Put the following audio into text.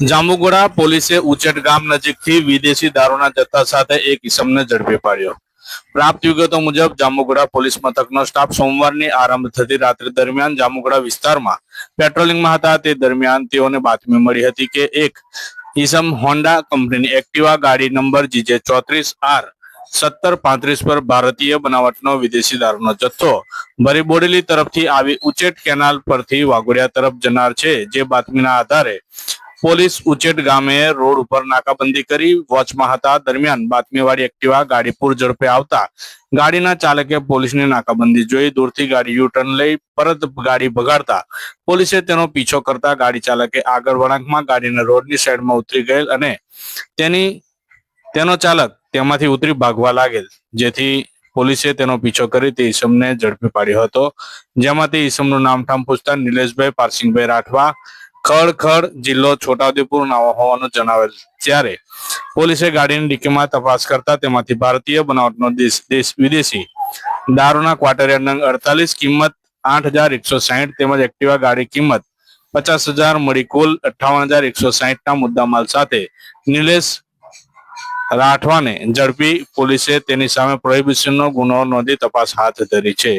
જાંબુગોડા પોલીસે ઉચેટ ગામ નજીકથી વિદેશી દારૂના જથ્થા સાથે એક ઇસમને ઝડપી પાડ્યો. પ્રાપ્ત વિગતો મુજબ, જાંબુગોડા પોલીસ મથકનો સ્ટાફ સોમવારની આરંભ થતી રાત્રિ દરમિયાન જાંબુગોડા વિસ્તારમાં પેટ્રોલિંગમાં હતા. તે દરમિયાન તેઓને બાતમી મળી હતી કે એક ઇસમ હોન્ડા કંપનીની એક્ટિવા ગાડી નંબર જીજે ચોત્રીસ આર સત્તર પાંત્રીસ પર ભારતીય બનાવટનો વિદેશી દારૂનો જથ્થો ભરી બોડેલી તરફથી આવી ઉચેટ કેનાલ પરથી વાઘોડિયા તરફ જનાર છે. જે બાતમીના આધારે પોલીસ ઉચેટ ગામે રોડ ઉપર નાકાબંધી કરી વોચમાં હતા. દરમિયાન બાતમીવાળી એક્ટિવા ગાડી પૂર ઝડપે આવતા ગાડીના ચાલકે પોલીસની નાકાબંધી જોઈ દૂરથી ગાડી યુટર્ન લઈ પરત ગાડી ભગાડતા પોલીસે તેનો પીછો કરતા ગાડી ચાલકે આગળ વળાંકમાં ગાડીને રોડની સાઈડમાં ઉતરી ગયેલ અને તેની, તેનો ચાલક તેમાંથી ઉતરી ભાગવા લાગેલ, જેથી પોલીસે તેનો પીછો કરી તે ઈસમને ઝડપી પાડ્યો હતો. જેમાં તે ઈસમનું નામઠામ પૂછતા નિલેશભાઈ, પારસિંગભાઈ રાઠવા ખડ ખડ જિલ્લો છોટાઉદેપુર હોવાનું જણાવેલ. ત્યારે પોલીસે ગાડીની ડીકીમાં તપાસ કરતા તેમાંથી ભારતીય બનાવટનો દેશ દેશ, વિદેશી દારૂના ક્વાર્ટરિયા નંગ અડતાલીસ કિંમત આઠ હજાર એકસો સાહીઠ તેમજ એક્ટિવા ગાડી કિંમત પચાસ હજાર મળી કુલ અઠ્ઠાવન હજાર એકસો સાહીઠ ના મુદ્દામાલ સાથે નિલેશ રાઠવાને ઝડપી પોલીસે તેની સામે પ્રોહિબિશનનો ગુનો નોંધી તપાસ હાથ ધરી છે.